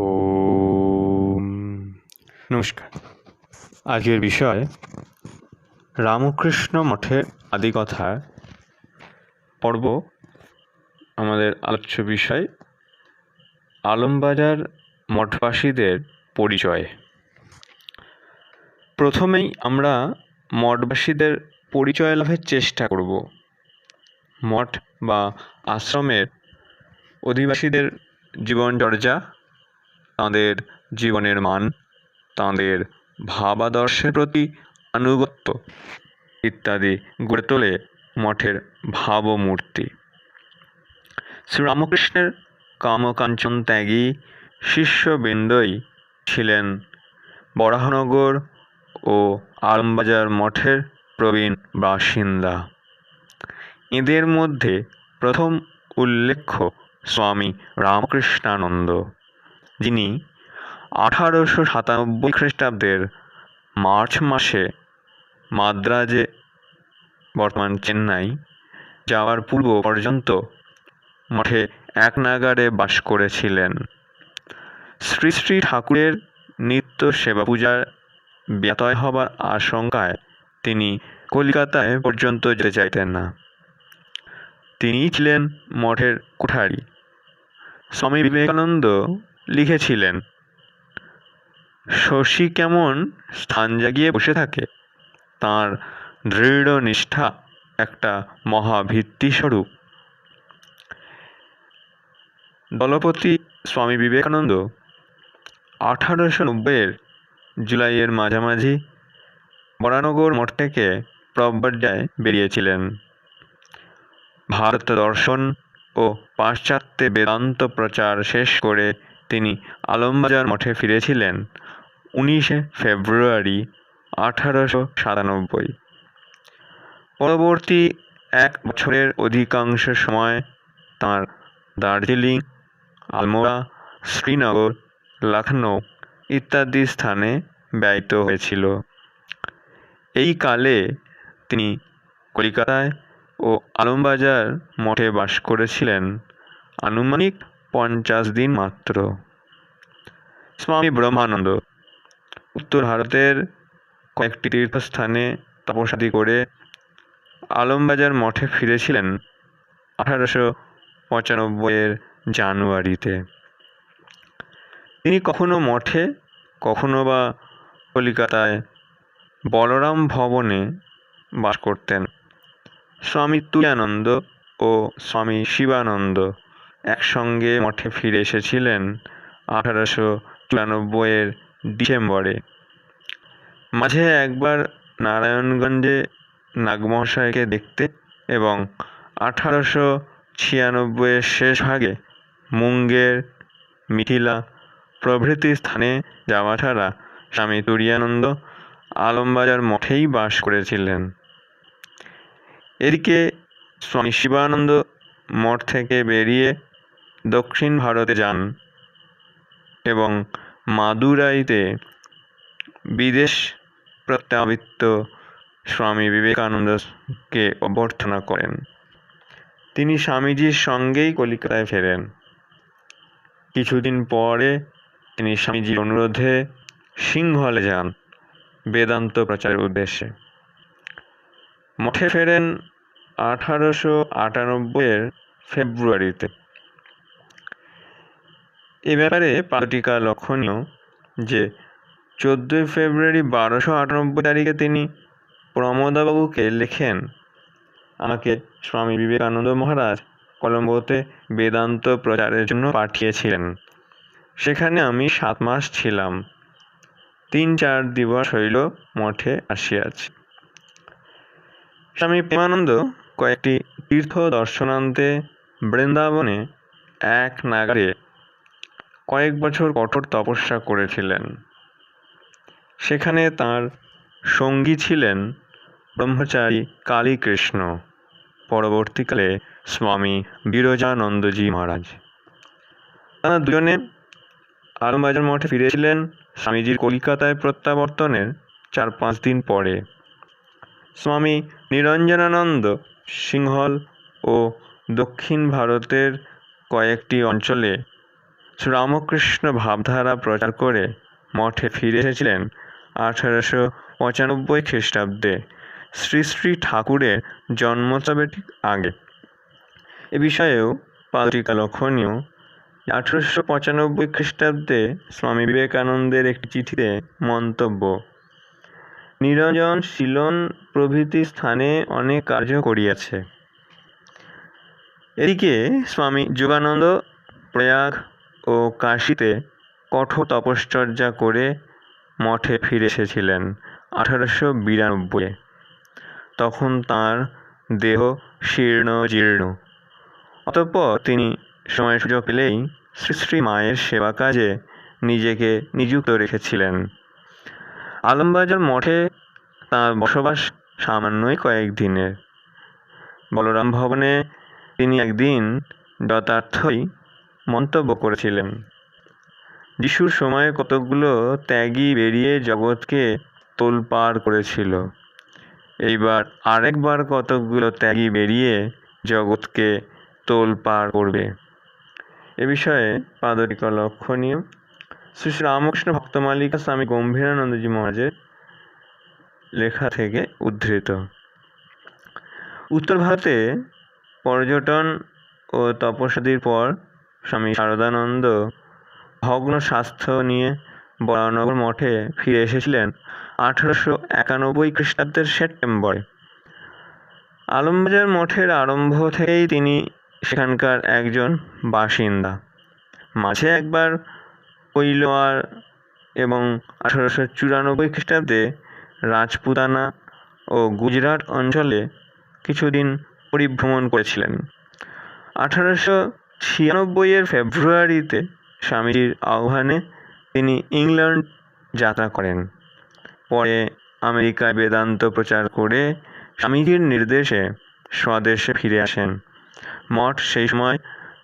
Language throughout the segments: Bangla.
ওম। নমস্কার। আজকের বিষয়, রামকৃষ্ণ মঠের আদিকথা পর্ব, আমাদের আলোচ্য বিষয়, আলমবাজার মঠবাসীদের পরিচয়। প্রথমেই আমরা মঠবাসীদের পরিচয় লাভের চেষ্টা করব। মঠ বা আশ্রমের অধিবাসীদের জীবনচর্যা তাঁদের জীবনের মান, তাঁদের ভাবাদর্শের প্রতি আনুগত্য ইত্যাদি গড়ে তোলে মঠের ভাবমূর্তি। শ্রীরামকৃষ্ণের কামকাঞ্চন ত্যাগী শিষ্যবৃন্দই ছিলেন বরাহনগর ও আলমবাজার মঠের প্রবীণ বাসিন্দা। এদের মধ্যে প্রথম উল্লেখ্য স্বামী রামকৃষ্ণানন্দ। যিনি আঠারোশো সাতানব্বই খ্রিস্টাব্দের মার্চ মাসে মাদ্রাজে, বর্তমান চেন্নাই, যাওয়ার পূর্ব পর্যন্ত মঠে এক নাগারে বাস করেছিলেন। শ্রী শ্রী ঠাকুরের নিত্য সেবা পূজার ব্যতয় হবার আশঙ্কায় তিনি কলিকাতায় পর্যন্ত যেতে চাইতেন না। তিনি ছিলেন মঠের কুঠারি। স্বামী বিবেকানন্দ লিখেছিলেন। শশী কেমন স্থান জাগিয়ে বসে থাকে। তার দৃঢ় নিষ্ঠা একটা মহাভিত্তিস্বরূপ দলপতি স্বামী বিবেকানন্দ আঠারোশো নব্বইয়ের জুলাইয়ের মাঝামাঝি বরানগর মঠ থেকে প্রব্রজ্জায় বেরিয়েছিলেন। ভারত দর্শন ও পাশ্চাত্যে বেদান্ত প্রচার শেষ করে তিনি আলমবাজার মঠে ফিরেছিলেন উনিশে ফেব্রুয়ারি আঠারোশো সাতানব্বই। পরবর্তী এক বছরের অধিকাংশ সময় তাঁর দার্জিলিং, আলমোড়া, শ্রীনগর লখনৌ ইত্যাদি স্থানে ব্যয়িত হয়েছিল। এই কালে তিনি কলিকাতায় ও আলমবাজার মঠে বাস করেছিলেন। আনুমানিক পঞ্চাশ দিন মাত্র। স্বামী ব্রহ্মানন্দ উত্তর ভারতের কয়েকটি তীর্থস্থানে তপস্যাদি করে আলমবাজার মঠে ফিরেছিলেন আঠারোশো পঁচানব্বইয়ের জানুয়ারিতে। তিনি কখনো মঠে, কখনো বা কলিকাতায় বলরাম ভবনে বাস করতেন। স্বামী তুলানন্দ ও স্বামী শিবানন্দ একসঙ্গে মঠে ফিরে এসেছিলেন আঠারোশো চুরানব্বইয়ের ডিসেম্বরে। মাঝে একবার নারায়ণগঞ্জে নাগমহাশয়কে দেখতে এবং আঠারোশো ছিয়ানব্বইয়ের শেষ ভাগে মুঙ্গের মিথিলা প্রভৃতি স্থানে যাওয়া ছাড়া স্বামী তুরিয়ানন্দ আলমবাজার মঠেই বাস করেছিলেন। এদিকে স্বামী শিবানন্দ মঠ থেকে বেরিয়ে দক্ষিণ ভারতে যান এবং মাদুরাইতে বিদেশ প্রত্যাবৃত্ত স্বামী বিবেকানন্দকে অভ্যর্থনা করেন। তিনি স্বামীজির সঙ্গেই কলিকাতায় ফেরেন। কিছুদিন পরে তিনি স্বামীজির অনুরোধে সিংহলে যান বেদান্ত প্রচারের উদ্দেশ্যে। মঠে ফেরেন আঠারোশো আটানব্বইয়ের ফেব্রুয়ারিতে। এ ব্যাপারে পাটিকা লক্ষণীয় যে চোদ্দোই ফেব্রুয়ারি বারোশো আটানব্বই তারিখে তিনি প্রমোদাবাবুকে লেখেন। আমাকে স্বামী বিবেকানন্দ মহারাজ কলম্বোতে বেদান্ত প্রচারের জন্য পাঠিয়েছিলেন। সেখানে আমি সাত মাস ছিলাম। তিন চার দিবস হইল মঠে আসিয়াছি। স্বামী প্রেমানন্দ কয়েকটি তীর্থ দর্শনান্তে বৃন্দাবনে এক নাগারে কয়েক বছর কঠোর তপস্যা করেছিলেন। সেখানে তার সঙ্গী ছিলেন ব্রহ্মচারী কালীকৃষ্ণ, পরবর্তীকালে স্বামী বিরজানন্দজি মহারাজ। তারা দুজনে আলমবাজার মঠে ফিরেছিলেন স্বামীজির কলকাতায় প্রত্যাবর্তনের চার পাঁচ দিন পরে। স্বামী নিরঞ্জনানন্দ সিংহল ও দক্ষিণ ভারতের কয়েকটি অঞ্চলে শ্রীরামকৃষ্ণ ভাবধারা প্রচার করে মঠে ফিরে এসেছিলেন আঠারোশো পঁচানব্বই খ্রিস্টাব্দে শ্রী শ্রী ঠাকুরের জন্মোৎসবের আগে। এ বিষয়েও পাদটিকা লক্ষণীয়। আঠারোশো পঁচানব্বই খ্রিস্টাব্দে স্বামী বিবেকানন্দের একটি চিঠিতে মন্তব্য, নিরঞ্জন শিলন প্রভৃতি স্থানে অনেক কার্য করিয়াছে। এদিকে স্বামী যোগানন্দ প্রয়াগ ও কাশীতে কঠোর তপশ্চর্যা করে মঠে ফিরে এসেছিলেন আঠারোশো বিরানব্বই তখন তাঁর দেহ শীর্ণ জীর্ণ। অতঃপর তিনি সময় সুযোগ পেলেই শ্রী শ্রী মায়ের সেবা কাজে নিজেকে নিযুক্ত রেখেছিলেন। আলমবাজার মঠে তাঁর বসবাস সামান্যই কয়েকদিনের বলরাম ভবনে তিনি একদিন যথার্থই মন্তব্য করেছিলেন। যিশুর সময়ে কতকগুলো ত্যাগী বেরিয়ে জগৎকে তোলপাড় করেছিল। এইবার আরেকবার কতকগুলো ত্যাগী বেরিয়ে জগৎকে তোলপাড় করবে। এ বিষয়ে পাদরিকা লক্ষণীয়। শ্রী শ্রী রামকৃষ্ণ ভক্তমালিকা স্বামী গম্ভীরানন্দজি মহারাজের লেখা থেকে উদ্ধৃত। উত্তর ভারতে পর্যটন ও তপস্যাদির পর স্বামী শারদানন্দ ভগ্ন স্বাস্থ্য নিয়ে বরানগর মঠে ফিরে এসেছিলেন আঠারোশো একানব্বই খ্রিস্টাব্দের সেপ্টেম্বরে। আলমবাজার মঠের আরম্ভ থেকেই তিনি সেখানকার একজন বাসিন্দা। মাঝে একবার কৈলোয়ার এবং আঠারোশো চুরানব্বই খ্রিস্টাব্দে রাজপুতানা ও গুজরাট অঞ্চলে কিছুদিন পরিভ্রমণ করেছিলেন। আঠারোশো ছিয়ানব্বইয়ের ফেব্রুয়ারিতে স্বামীজির আহ্বানে তিনি ইংল্যান্ড যাত্রা করেন। পরে আমেরিকায় বেদান্ত প্রচার করে স্বামীজির নির্দেশে স্বদেশে ফিরে আসেন। মঠ সেই সময়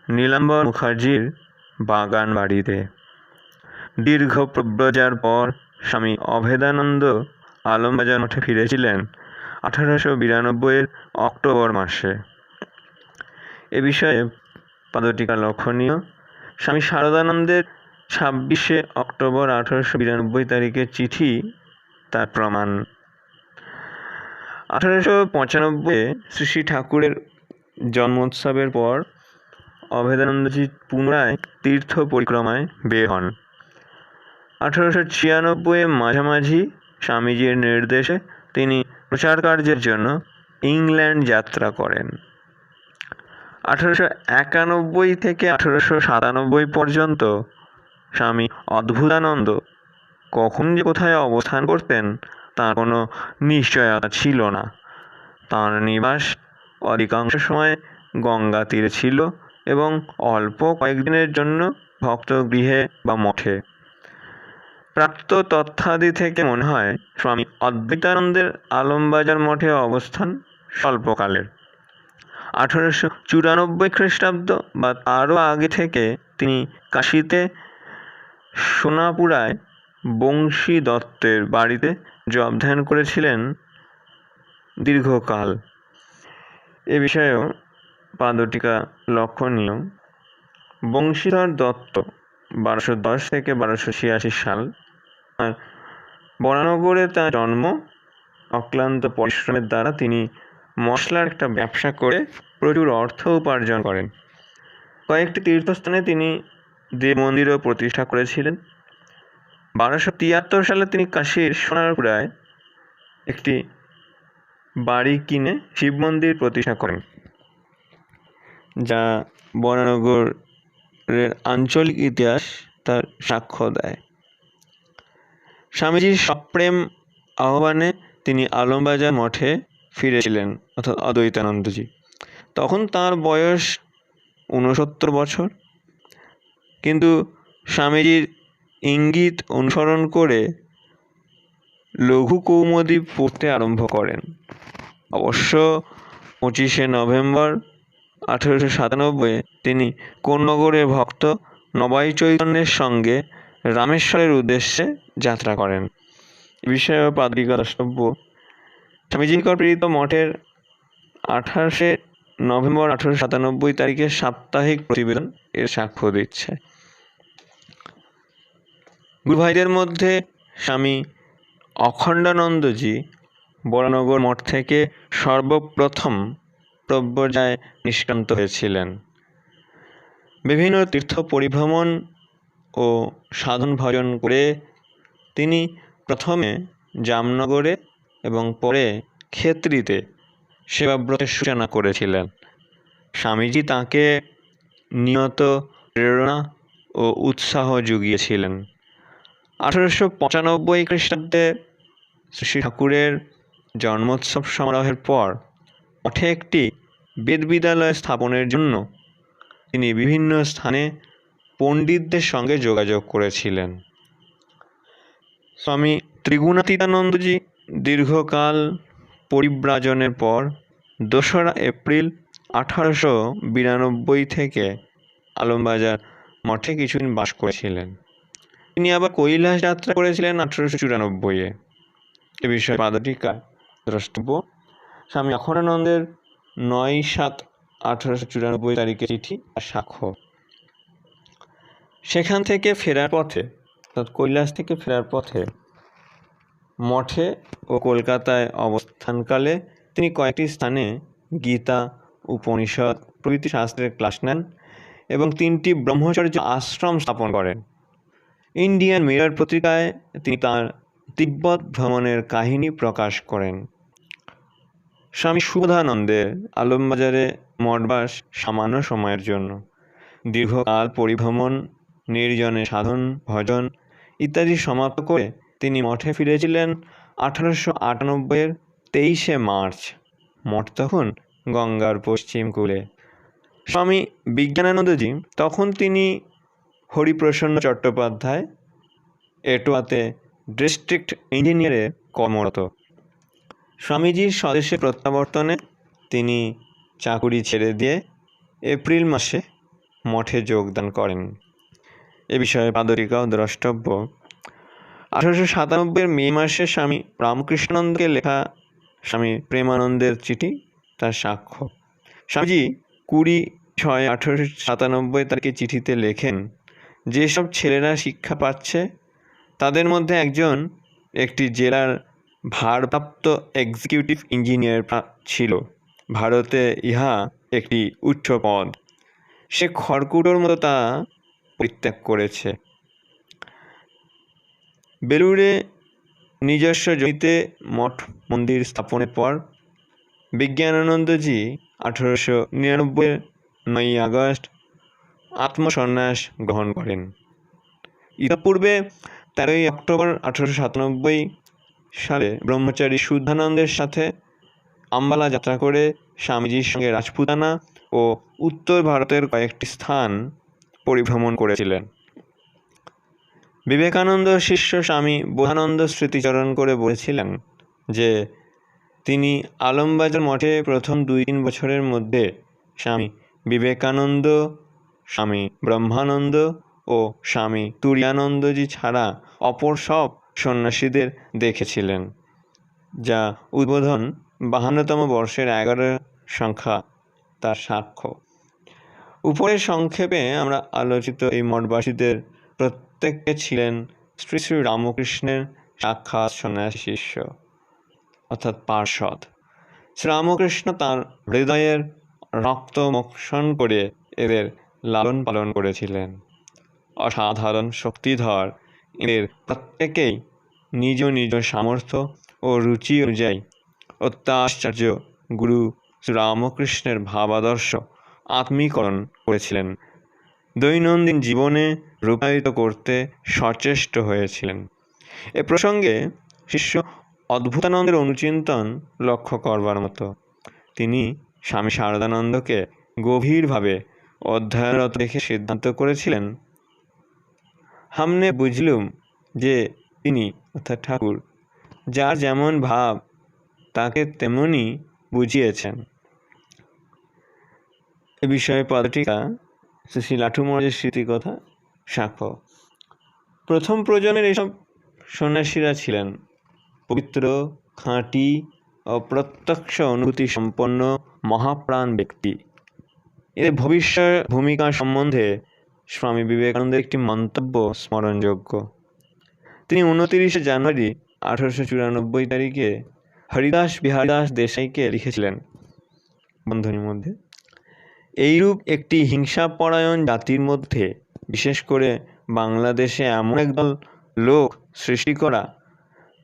নীলাম্বর মুখার্জির বাগান বাড়িতে। দীর্ঘ প্রব্রজার পর স্বামী অভেদানন্দ আলমবাজার মঠে ফিরেছিলেন আঠারোশো বিরানব্বইয়ের অক্টোবর মাসে। এ বিষয়ে পাদটিকা লক্ষণীয়। স্বামী শারদানন্দের ছাব্বিশে অক্টোবর আঠারোশো বিরানব্বই তারিখের চিঠি, তার প্রমাণ। আঠারোশো পঁচানব্বই শ্রী শ্রী ঠাকুরের জন্মোৎসবের পর অভেদানন্দজি পুনরায় তীর্থ পরিক্রমায় বের হন। আঠারোশো ছিয়ানব্বই মাঝামাঝি স্বামীজির নির্দেশে তিনি প্রচার কার্যের জন্য ইংল্যান্ড যাত্রা করেন। আঠারোশো একানব্বই থেকে আঠারোশো সাতানব্বই পর্যন্ত। স্বামী অদ্ভুতানন্দ কখন যে কোথায় অবস্থান করতেন তার কোনো নিশ্চয়তা ছিল না। তাঁর নিবাস অধিকাংশ সময় গঙ্গা তীরে ছিল এবং অল্প কয়েকদিনের জন্য ভক্ত গৃহে বা মঠে। প্রাপ্ত তথ্যাদি থেকে মনে হয়, স্বামী অদ্বৈতানন্দের আলমবাজার মঠে অবস্থান স্বল্পকালের। আঠারোশো চুরানব্বই খ্রিস্টাব্দ বা তারও আগে থেকে তিনি কাশীতে সোনাপুরায় বংশী দত্তের বাড়িতে জব ধ্যান করেছিলেন দীর্ঘকাল। এ বিষয়েও পাদটিকা লক্ষণীয়। বংশীধর দত্ত বারোশো দশ থেকে বারোশো ছিয়াশি সাল আর বরানগরে তার জন্ম অক্লান্ত পরিশ্রমের দ্বারা তিনি মশলার একটা ব্যবসা করে প্রচুর অর্থ উপার্জন করেন। কয়েকটি তীর্থস্থানে তিনি দেব মন্দিরও প্রতিষ্ঠা করেছিলেন। বারোশো তিয়াত্তর সালে তিনি কাশীর সোনারপুরায় একটি বাড়ি কিনে শিব মন্দির প্রতিষ্ঠা করেন, যা বরানগরের আঞ্চলিক ইতিহাস তার সাক্ষ্য দেয়। স্বামীজির সপ্রেম আহ্বানে তিনি আলমবাজার মঠে ফিরেছিলেন, অর্থাৎ অদ্বৈতানন্দজি। তখন তার বয়স ঊনসত্তর বছর। কিন্তু স্বামীজির ইঙ্গিত অনুসরণ করে লঘু কৌমুদী পড়তে আরম্ভ করেন। অবশ্য পঁচিশে নভেম্বর আঠেরোশো সাতানব্বই তিনি কোন্নগরের ভক্ত নবাই চৈতন্যের সঙ্গে রামেশ্বরের উদ্দেশ্যে যাত্রা করেন। বিষয়ে পাদ্রিকা দ্রষ্টব্য স্বামীজিকর প্রেরিত মঠের আঠাশে নভেম্বর আঠারোশো সাতানব্বই তারিখের সাপ্তাহিক প্রতিবেদন এর সাক্ষ্য দিচ্ছে। গুরুভাইদের মধ্যে স্বামী অখণ্ডানন্দজি বরানগর মঠ থেকে সর্বপ্রথম প্রব্রজায় নিষ্কান্ত হয়েছিলেন। বিভিন্ন তীর্থ পরিভ্রমণ ও সাধন ভজন করে তিনি প্রথমে জামনগরে এবং পরে ক্ষেত্রিতে সেবাব্রতের সূচনা করেছিলেন। স্বামীজি তাকে নিয়ত, প্রেরণা ও উৎসাহ জুগিয়েছিলেন আঠারোশো পঁচানব্বই খ্রিস্টাব্দে শ্রী ঠাকুরের জন্মোৎসব সমারোহের পর মঠে একটি বেদবিদ্যালয় স্থাপনের জন্য তিনি বিভিন্ন স্থানে পণ্ডিতদের সঙ্গে যোগাযোগ করেছিলেন। স্বামী ত্রিগুণাতীতানন্দজি দীর্ঘকাল পরিব্রাজনের পর দোসরা এপ্রিল আঠারোশো বিরানব্বই থেকে আলমবাজার মঠে কিছুদিন বাস করেছিলেন। তিনি আবার কৈলাস যাত্রা করেছিলেন আঠারোশো চুরানব্বইয়ে এ। বিষয়ে পাদটিকা দ্রষ্টব্য, স্বামী অখণ্ডানন্দের নয় সাত আঠারোশো চুরানব্বই তারিখে চিঠি আর সাক্ষ্য সেখান থেকে ফেরার পথে, অর্থাৎ কৈলাস থেকে ফেরার পথে মঠে ও কলকাতায় অবস্থানকালে তিনি কয়েকটি স্থানে গীতা, উপনিষদ প্রভৃতি শাস্ত্রের ক্লাস নেন এবং তিনটি ব্রহ্মচর্য আশ্রম স্থাপন করেন। ইন্ডিয়ান মিরর পত্রিকায় তিনি তাঁর তিব্বত ভ্রমণের কাহিনী প্রকাশ করেন। স্বামী সুধানন্দের আলমবাজারে মঠবাস সামান্য সময়ের জন্য। দীর্ঘকাল পরিভ্রমণ, নির্জনে সাধন, ভজন ইত্যাদি সমাপ্ত করে তিনি মঠে ফিরেছিলেন আঠারোশো আটানব্বইয়ের তেইশে মার্চ, মঠ তখন গঙ্গার পশ্চিম কূলে। স্বামী বিজ্ঞানানন্দজি তখন তিনি হরিপ্রসন্ন চট্টোপাধ্যায় এটোয়াতে ডিস্ট্রিক্ট ইঞ্জিনিয়ারে কর্মরত। স্বামীজির স্বদেশে প্রত্যাবর্তনে তিনি চাকুরি ছেড়ে দিয়ে এপ্রিল মাসে মঠে যোগদান করেন। এ বিষয়ে পাদরিকা ও দ্রষ্টব্য আঠারোশো সাতানব্বইয়ের মে মাসে স্বামী রামকৃষ্ণানন্দকে লেখা স্বামী প্রেমানন্দের চিঠি, তার সাক্ষ্য। স্বামীজি কুড়ি ছয় আঠারোশো সাতানব্বই তারিখে চিঠিতে লেখেন, যেসব ছেলেরা শিক্ষা পাচ্ছে, তাদের মধ্যে একজন একটি জেলার ভারপ্রাপ্ত এক্সিকিউটিভ ইঞ্জিনিয়ার ছিল। ভারতে ইহা একটি উচ্চ পদ। সে খড়কুটোর মতো তা পরিত্যাগ করেছে। বেলুড়ে নিজস্ব জমিতে মঠ মন্দির স্থাপনের পর বিজ্ঞানানন্দজি আঠারোশো নিরানব্বই নয়ই আগস্ট আত্মসন্ন্যাস গ্রহণ করেন। ইতিপূর্বে তেরোই অক্টোবর আঠারোশো সাতানব্বই সালে ব্রহ্মচারী শুদ্ধানন্দের সাথে আম্বালা যাত্রা করে স্বামীজির সঙ্গে রাজপুতানা ও উত্তর ভারতের কয়েকটি স্থান পরিভ্রমণ করেছিলেন। বিবেকানন্দ শিষ্য স্বামী বোধানন্দ স্মৃতিচরণ করে বলেছিলেন যে, তিনি আলমবাজার মঠে প্রথম দুই তিন বছরের মধ্যে স্বামী বিবেকানন্দ, স্বামী ব্রহ্মানন্দ ও স্বামী তুরিয়ানন্দজি ছাড়া অপর সব সন্ন্যাসীদের দেখেছিলেন, যা উদ্বোধন বাহান্নতম বর্ষের এগারো সংখ্যা তার সাক্ষ্য। উপরের সংক্ষেপে আমরা আলোচিত এই মঠবাসীদের প্রত্যেকে ছিলেন শ্রী শ্রী রামকৃষ্ণের সাক্ষাৎ সন্ন্যাসী শিষ্য, অর্থাৎ পার্ষদ। শ্রীরামকৃষ্ণ তাঁর হৃদয়ের রক্ত মোক্ষণ করে এদের লালন পালন করেছিলেন। অসাধারণ শক্তিধর এদের প্রত্যেকেই নিজ নিজ সামর্থ্য ও রুচি অনুযায়ী অত্যাশ্চর্য গুরু শ্রীরামকৃষ্ণের ভাবাদর্শ আত্মীকরণ করেছিলেন। দৈনন্দিন জীবনে রূপায়িত করতে সচেষ্ট হয়েছিলেন। এ প্রসঙ্গে শিষ্য অদ্ভুতানন্দের অনুচিন্তন লক্ষ্য করবার মতো। তিনি স্বামী শারদানন্দকে গভীরভাবে অধ্যয়নরত দেখে সিদ্ধান্ত করেছিলেন, হামনে বুঝলুম যে তিনি অর্থাৎ ঠাকুর, যার যেমন ভাব তাকে তেমনই বুঝিয়েছেন। এ বিষয়ে পদটিকা শ্রী লাঠু মহারাজের স্মৃতিকথা, সাক্ষ্য। প্রথম প্রজন্মের এসব সন্ন্যাসীরা ছিলেন পবিত্র, খাঁটি, অপ্রত্যক্ষ অনুভূতি সম্পন্ন মহাপ্রাণ ব্যক্তি। এদের ভবিষ্যৎ ভূমিকা সম্বন্ধে স্বামী বিবেকানন্দের একটি মন্তব্য স্মরণযোগ্য। তিনি উনতিরিশে জানুয়ারি আঠারোশো চুরানব্বই তারিখে হরিদাস বিহারদাস দেশাইকে লিখেছিলেন। বন্ধনীর মধ্যে এইরূপ একটি হিংসাপরায়ণ জাতির মধ্যে, বিশেষ করে বাংলাদেশে এমন একদল লোক সৃষ্টি করা,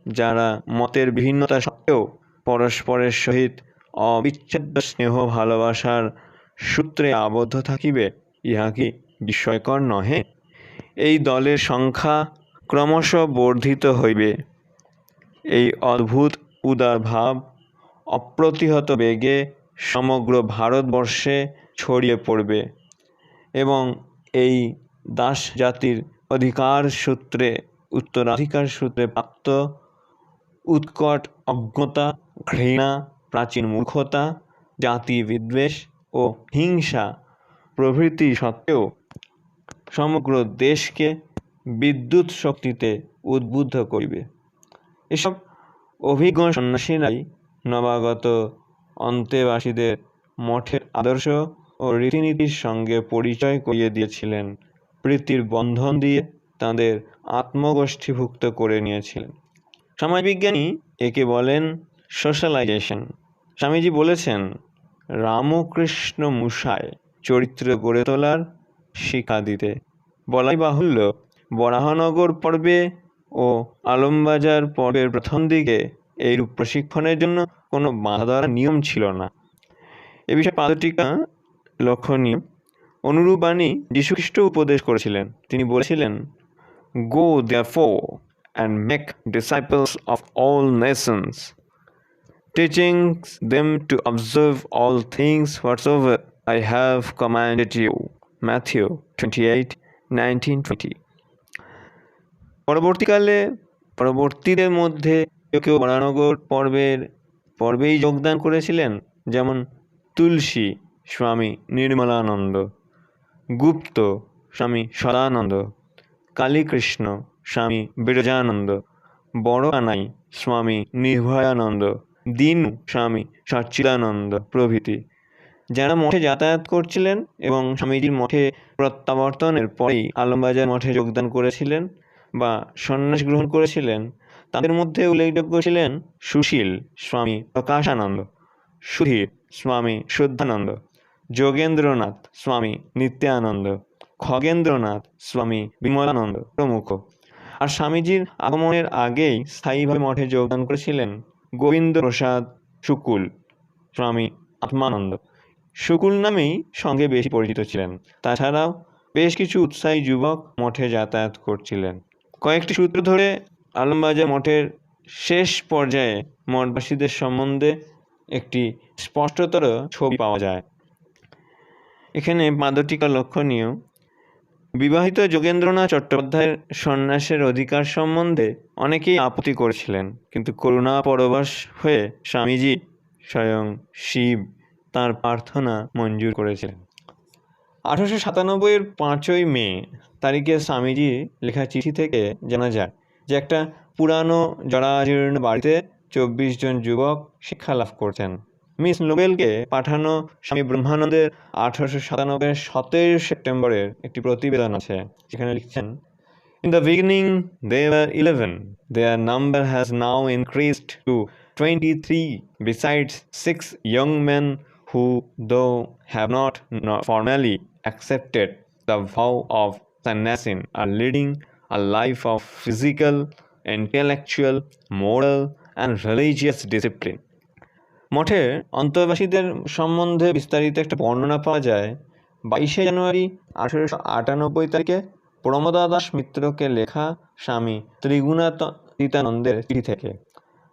যারা মতের বিভিন্নতা সত্ত্বেও পরস্পরের সহিত অবিচ্ছেদ্য স্নেহ ভালোবাসার সূত্রে আবদ্ধ থাকিবে, ইহা কি বিস্ময়কর নহে? এই দলের সংখ্যা ক্রমশ বর্ধিত হইবে। এই অদ্ভুত উদার ভাব অপ্রতিহত বেগে সমগ্র ভারতবর্ষে ছড়িয়ে পড়বে এবং এই দাস জাতির অধিকার সূত্রে, উত্তরাধিকার সূত্রে প্রাপ্ত উৎকট অজ্ঞতা, ঘৃণা, প্রাচীন মূর্খতা, জাতি বিদ্বেষ ও হিংসা প্রভৃতি সত্ত্বেও সমগ্র দেশকে বিদ্যুৎ শক্তিতে উদ্বুদ্ধ করিবে। এসব অভিজ্ঞ সন্ন্যাসীরাই নবাগত অন্তেবাসীদের মঠের আদর্শ ও রীতিনীতির সঙ্গে পরিচয় করিয়ে দিয়েছিলেন। প্রীতির বন্ধন দিয়ে তাদের আত্মগোষ্ঠীভুক্ত করে নিয়েছিলেন। সমাজবিজ্ঞানী একে বলেন সোশ্যালাইজেশন। স্বামীজি বলেছেন, রামকৃষ্ণ মুসায় চরিত্র গড়ে তোলার শিক্ষা দিতে বলাই বাহুল্য। বরাহনগর পর্বে ও আলমবাজার পর্বের প্রথম দিকে এইরূপ প্রশিক্ষণের জন্য কোনো বাধা নিয়ম ছিল না। এ বিষয়ে পাদটিকা লক্ষণীয়। অনুরূপ বাণী যীশুখ্রিস্ট উপদেশ করেছিলেন। তিনি বলেছিলেন go there for and make disciples of all nations teachings them to observe all things whatsoever I have commanded you Matthew twenty eight nineteen twenty পরবর্তীকালে, পরবর্তীদের মধ্যে কেউ কেউ বরানগর পর্বের, পর্বেই যোগদান করেছিলেন, যেমন তুলসী। স্বামী নির্মলানন্দ, গুপ্ত স্বামী সদানন্দ, কালীকৃষ্ণ স্বামী বিরজানন্দ বড় আনাই স্বামী নির্ভয়ানন্দ, দীনু স্বামী সচ্চিদানন্দ প্রভৃতি। যারা মঠে যাতায়াত করছিলেন এবং স্বামীজির মঠে প্রত্যাবর্তনের পরেই আলমবাজার মঠে যোগদান করেছিলেন বা সন্ন্যাস গ্রহণ করেছিলেন, তাদের মধ্যে উল্লেখযোগ্য ছিলেন সুশীল স্বামী প্রকাশানন্দ, সুধীর স্বামী শুদ্ধানন্দ যোগেন্দ্রনাথ স্বামী নিত্যানন্দ, খগেন্দ্রনাথ স্বামী বিমলানন্দ প্রমুখ। আর স্বামীজির আগমনের আগেই স্থায়ীভাবে মঠে যোগদান করেছিলেন গোবিন্দ প্রসাদ শুকুল, স্বামী আত্মানন্দ। শুকুল নামেই সঙ্গে বেশি পরিচিত ছিলেন। তাছাড়াও বেশ কিছু উৎসাহী যুবক মঠে যাতায়াত করছিলেন। কয়েকটি সূত্র ধরে আলমবাজার মঠের শেষ পর্যায়ে মঠবাসীদের সম্বন্ধে একটি স্পষ্টতর ছবি পাওয়া যায়। এখানে পাদটিকা লক্ষণীয়। বিবাহিত যোগেন্দ্রনাথ চট্টোপাধ্যায়ের সন্ন্যাসের অধিকার সম্বন্ধে অনেকেই আপত্তি করেছিলেন, কিন্তু করুণা পরবাস হয়ে স্বামীজি স্বয়ং শিব তার প্রার্থনা মঞ্জুর করেছিলেন। আঠারোশো সাতানব্বইয়ের পাঁচই মে তারিখে স্বামীজি লেখা চিঠি থেকে জানা যায় যে একটা পুরানো জরাজীর্ণ বাড়িতে চব্বিশ জন যুবক শিক্ষা লাভ করছেন মিস নোবেলকে পাঠানো স্বামী ব্রহ্মানন্দের আঠারোশো সাতানব্বই সতেরো সেপ্টেম্বরের একটি প্রতিবেদন আছে, যেখানে লিখছেন in the beginning there eleven their number has now increased to twenty three besides six young man who though have not formally accepted the vow of sannyasin are leading a life of physical intellectual moral and religious discipline মঠের অন্তর্বাসীদের সম্বন্ধে বিস্তারিত একটা বর্ণনা পাওয়া যায়। বাইশে জানুয়ারি আঠেরোশো আটানব্বই তারিখে প্রমোদা দাস মিত্রকে লেখা স্বামী ত্রিগুণাতীতানন্দের চিঠি থেকে।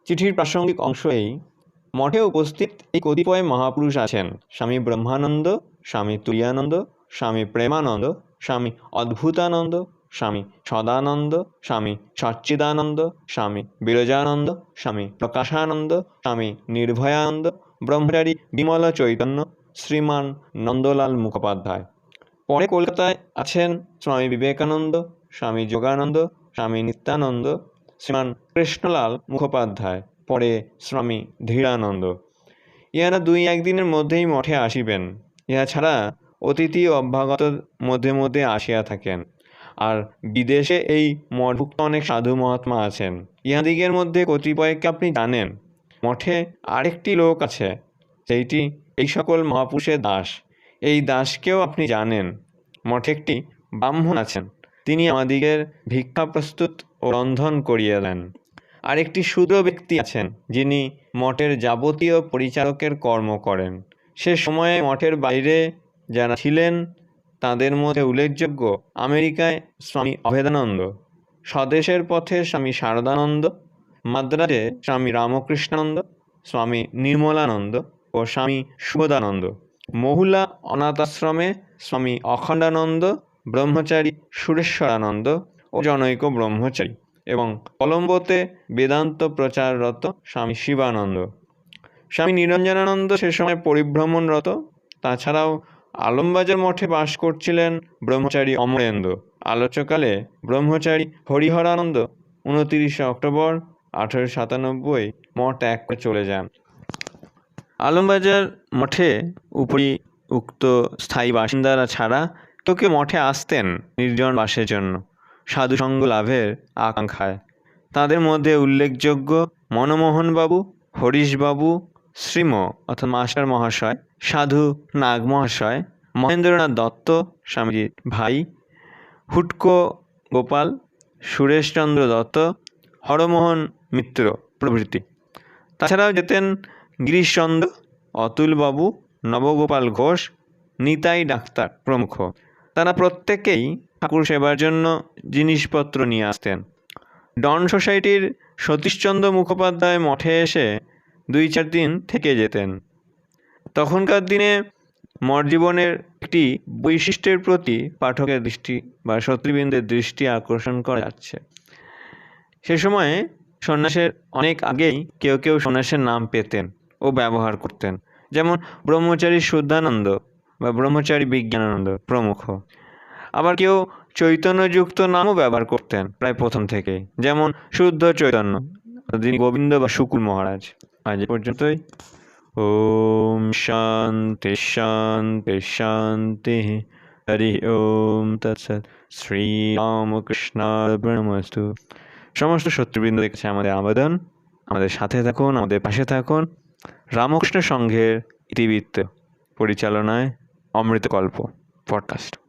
চিঠির প্রাসঙ্গিক অংশ এই। মঠে উপস্থিত এই কতিপয় মহাপুরুষ আছেন। স্বামী ব্রহ্মানন্দ, স্বামী তুলিয়ানন্দ, স্বামী প্রেমানন্দ, স্বামী অদ্ভুতানন্দ স্বামী সদানন্দ, স্বামী সচ্চিদানন্দ, স্বামী বিরজানন্দ, স্বামী প্রকাশানন্দ, স্বামী নির্ভয়ানন্দ, ব্রহ্মচারী বিমল চৈতন্য, শ্রীমান নন্দলাল মুখোপাধ্যায়। পরে কলকাতায় আছেন স্বামী বিবেকানন্দ, স্বামী যোগানন্দ, স্বামী নিত্যানন্দ, শ্রীমান কৃষ্ণলাল মুখোপাধ্যায়, পরে স্বামী ধীরানন্দ। ইহারা দুই একদিনের মধ্যেই মঠে আসিবেন। ইহা ছাড়া অতিথি অভ্যাগত মধ্যে মধ্যে আসিয়া থাকেন। আর বিদেশে এই মঠভুক্ত অনেক সাধু মহাত্মা আছেন। ইহাদিগের মধ্যে কতিপয়কে আপনি জানেন, মঠে আরেকটি লোক আছে, সেইটি এই সকল মহাপুরুষের দাস। এই দাসকেও আপনি জানেন, মঠে একটি ব্রাহ্মণ আছেন, তিনি আমাদিগের ভিক্ষা প্রস্তুত ও রন্ধন করিয়ে দেন। আরেকটি ক্ষুদ্র ব্যক্তি আছেন, যিনি মঠের যাবতীয় পরিচালকের কর্ম করেন। সে সময়ে মঠের বাইরে যারা ছিলেন তাদের মধ্যে উল্লেখযোগ্য আমেরিকায় স্বামী অভেদানন্দ, স্বদেশের পথে স্বামী শারদানন্দ, মাদ্রাজে স্বামী রামকৃষ্ণানন্দ, স্বামী নির্মলানন্দ ও স্বামী সুবোধানন্দ। মহুলা অনাথ আশ্রমে স্বামী অখণ্ডানন্দ, ব্রহ্মচারী সুরেশ্বরানন্দ ও জনৈক ব্রহ্মচারী এবং কলম্বোতে বেদান্ত প্রচাররত স্বামী শিবানন্দ। স্বামী নিরঞ্জনানন্দ সে সময় পরিভ্রমণরত, তাছাড়াও আলমবাজার মঠে বাস করছিলেন ব্রহ্মচারী অমরেন্দ্র। আলোচকালে ব্রহ্মচারী হরিহরানন্দ। উনতিরিশে অক্টোবর আঠেরোশো সাতানব্বই মঠ করে চলে যান। আলমবাজার মঠে উপরি উক্ত স্থায়ী বাসিন্দারা ছাড়া কেউ মঠে আসতেন নির্জন বাসের জন্য। সাধুসঙ্গ লাভের আকাঙ্ক্ষায়। তাদের মধ্যে উল্লেখযোগ্য মনমোহনবাবু, হরিশবাবু, শ্রীম অর্থাৎ মাস্টার মহাশয় সাধু নাগ মহাশয় মহেন্দ্রনাথ দত্ত স্বামীজির ভাই, হুটকো গোপাল, সুরেশচন্দ্র দত্ত, হরমোহন মিত্র প্রভৃতি। তাছাড়াও যেতেন গিরিশচন্দ্র, অতুলবাবু, নবগোপাল ঘোষ, নিতাই ডাক্তার প্রমুখ। তারা প্রত্যেকেই ঠাকুর সেবার জন্য জিনিসপত্র নিয়ে আসতেন। ডন সোসাইটির সতীশচন্দ্র মুখোপাধ্যায় মঠে এসে দুই চার দিন থেকে যেতেন। তখনকার দিনে মরজীবনের একটি বৈশিষ্ট্যের প্রতি পাঠকের দৃষ্টি বা শত্রুবৃন্দের দৃষ্টি আকর্ষণ করা যাচ্ছে। সে সময়ে সন্ন্যাসের অনেক আগেই কেউ কেউ সন্ন্যাসের নাম পেতেন ও ব্যবহার করতেন। যেমন ব্রহ্মচারী শুদ্ধানন্দ বা ব্রহ্মচারী বিজ্ঞানানন্দ প্রমুখ। আবার কেউ চৈতন্যযুক্ত নামও ব্যবহার করতেন প্রায় প্রথম থেকেই। যেমন শুদ্ধ চৈতন্য, যিনি গোবিন্দ বা শুকুল মহারাজ। আজ পর্যন্তই। ওম শান্তি শান্তি শান্তি হরি ওম তৎসৎ শ্রী রামকৃষ্ণ ব্রহ্মস্তু সমস্ত শত্রুবৃন্দ কাছে আমাদের আবেদন, আমাদের সাথে থাকুন, আমাদের পাশে থাকুন। রামকৃষ্ণ সংঘের ইতিবৃত্ত পরিচালনায় অমৃতকল্প পডকাস্ট।